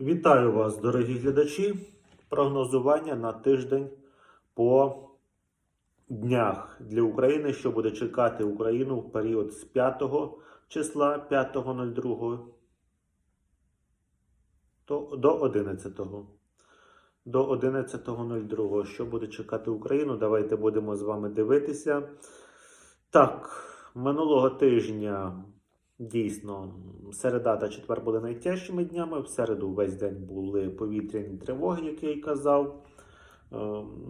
Вітаю вас, дорогі глядачі. Прогнозування на тиждень по днях для України, що буде чекати Україну в період з 5 числа 5.02 до 11. До 11.02. Що буде чекати Україну? Давайте будемо з вами дивитися. Так, минулого тижня Дійсно, середа та четвер були найтяжчими днями. В середу весь день були повітряні тривоги, як я й казав. Е,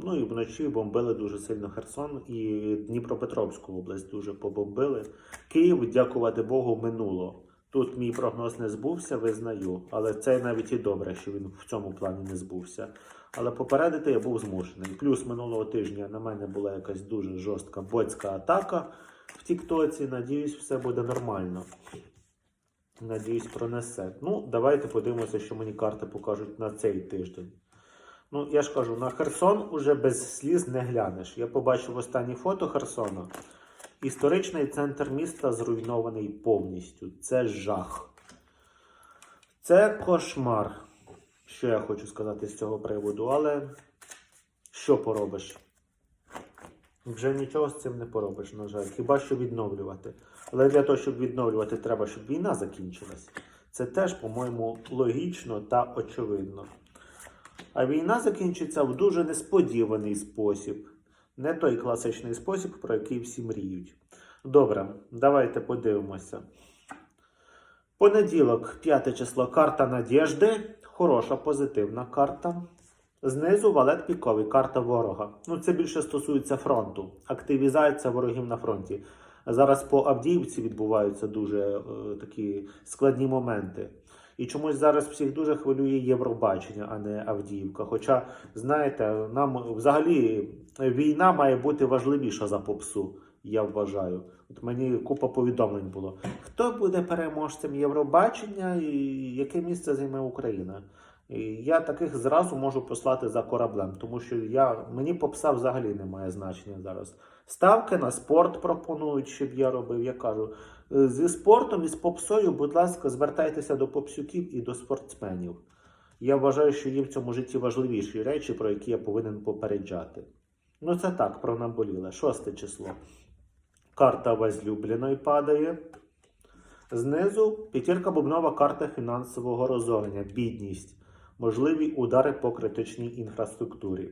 Ну і вночі бомбили дуже сильно Херсон і Дніпропетровську область дуже побомбили. Київ, дякувати Богу, минуло. Тут мій прогноз не збувся, визнаю, але це навіть і добре, що він в цьому плані не збувся. Але попередити я був змушений. Плюс минулого тижня на мене була якась дуже жорстка боцька атака Тіктоці. Надіюсь, все буде нормально. Надіюсь, пронесе. Ну, давайте подивимося, що мені карти покажуть на цей тиждень. Ну, я ж кажу, на Херсон уже без сліз не глянеш. Я побачив останні фото Херсона. Історичний центр міста зруйнований повністю. Це жах. Це кошмар. Що я хочу сказати з цього приводу, але що поробиш? Вже нічого з цим не поробиш, на жаль. Хіба що відновлювати. Але для того, щоб відновлювати, треба, щоб війна закінчилась. Це теж, по-моєму, логічно та очевидно. А війна закінчиться в дуже несподіваний спосіб. Не той класичний спосіб, про який всі мріють. Добре, давайте подивимося. Понеділок, 5 число, карта Надєжди. Хороша, позитивна карта. Знизу валет піковий, карта ворога. Ну, це більше стосується фронту. Активізація ворогів на фронті. Зараз по Авдіївці відбуваються дуже е, такі складні моменти. І чомусь зараз всіх дуже хвилює Євробачення, а не Авдіївка. Хоча, знаєте, нам взагалі війна має бути важливіша за попсу, я вважаю. От мені купа повідомлень було. Хто буде переможцем Євробачення і яке місце займе Україна? Я таких зразу можу послати за кораблем, тому що я, мені попса взагалі не має значення зараз. Ставки на спорт пропонують, щоб я робив. Я кажу, е, зі спортом і з попсою, будь ласка, звертайтеся до попсюків і до спортсменів. Я вважаю, що є в цьому житті важливіші речі, про які я повинен попереджати. Ну, це так, про наболіле. Шосте число. Карта возлюбленої падає. Знизу п'ятірка бубнова карта фінансового розорення, бідність, можливі удари по критичній інфраструктурі.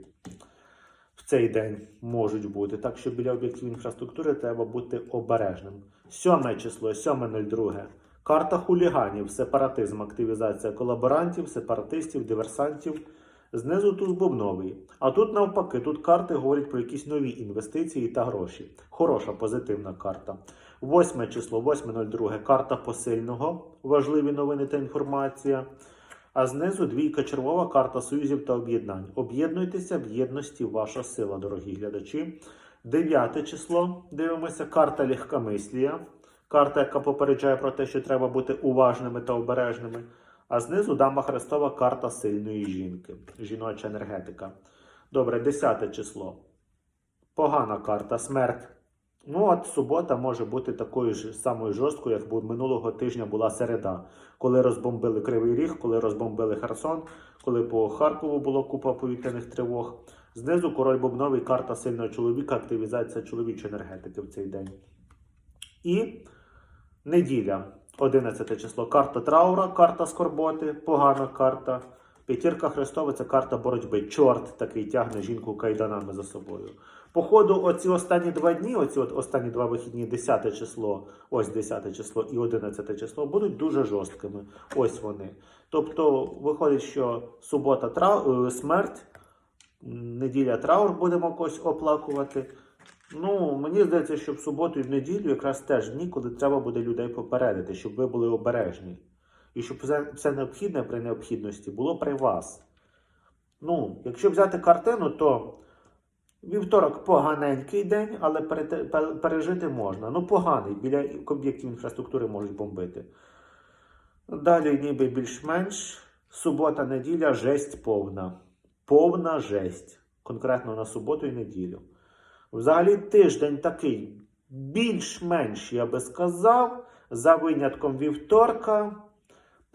В цей день можуть бути. Так що біля об'єктів інфраструктури треба бути обережним. Сьоме число, 7.02. Карта хуліганів, сепаратизм, активізація колаборантів, сепаратистів, диверсантів. Знизу туз бубновий. А тут навпаки, тут карти говорять про якісь нові інвестиції та гроші. Хороша позитивна карта. Восьме число, 8.02. Карта посильного. Важливі новини та інформація. А знизу двійка червова карта союзів та об'єднань. Об'єднуйтеся в єдності ваша сила, дорогі глядачі. Дев'яте число. Дивимося, карта легкомислія. Карта, яка попереджає про те, що треба бути уважними та обережними. А знизу дама Христова карта сильної жінки. Жіноча енергетика. Добре, десяте число. Погана карта смерть. Ну, от субота може бути такою ж самою жорсткою, як минулого тижня була середа, коли розбомбили Кривий Ріг, коли розбомбили Херсон, коли по Харкову було купа повітряних тривог. Знизу король бубновий, карта сильного чоловіка, активізація чоловічої енергетики в цей день. І неділя, 11 число. Карта траура, карта скорботи, погана карта. П'ятірка Христова це карта боротьби. Чорт такий тягне жінку кайданами за собою. Походу, оці останні два дні, оці от останні два вихідні, 10 число, ось 10 число і 11 число, будуть дуже жорсткими. Ось вони. Тобто, виходить, що субота трау... е, смерть, неділя траур будемо когось оплакувати. Ну, мені здається, що в суботу і в неділю якраз теж дні, коли треба буде людей попередити, щоб ви були обережні. І щоб все необхідне при необхідності було при вас. Ну, якщо взяти картину, то вівторок поганенький день, але пережити можна. Ну, поганий, біля об'єктів інфраструктури можуть бомбити. Далі ніби більш-менш. Субота, неділя, жесть повна. Повна жесть. Конкретно на суботу і неділю. Взагалі тиждень такий більш-менш, я би сказав, за винятком вівторка.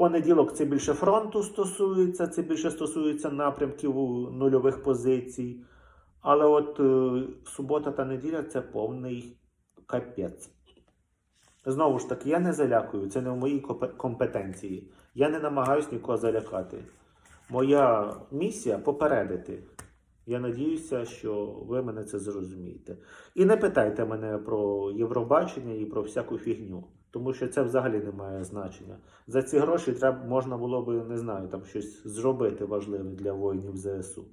Понеділок це більше фронту стосується, це більше стосується напрямків нульових позицій. Але от е, субота та неділя це повний капець. Знову ж таки, я не залякую, це не в моїй компетенції. Я не намагаюсь нікого залякати. Моя місія попередити. Я надіюся, що ви мене це зрозумієте. І не питайте мене про Євробачення і про всяку фігню, тому що це взагалі не має значення. За ці гроші треба, можна було би, не знаю, там щось зробити важливе для воїнів ЗСУ,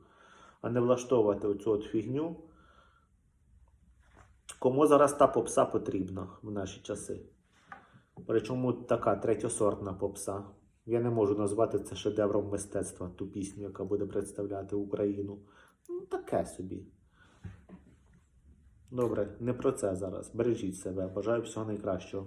а не влаштовувати оцю от фігню. Кому зараз та попса потрібна в наші часи? Причому така третьосортна попса. Я не можу назвати це шедевром мистецтва, ту пісню, яка буде представляти Україну. Ну, таке собі. Добре, не про це зараз. Бережіть себе. Бажаю всього найкращого.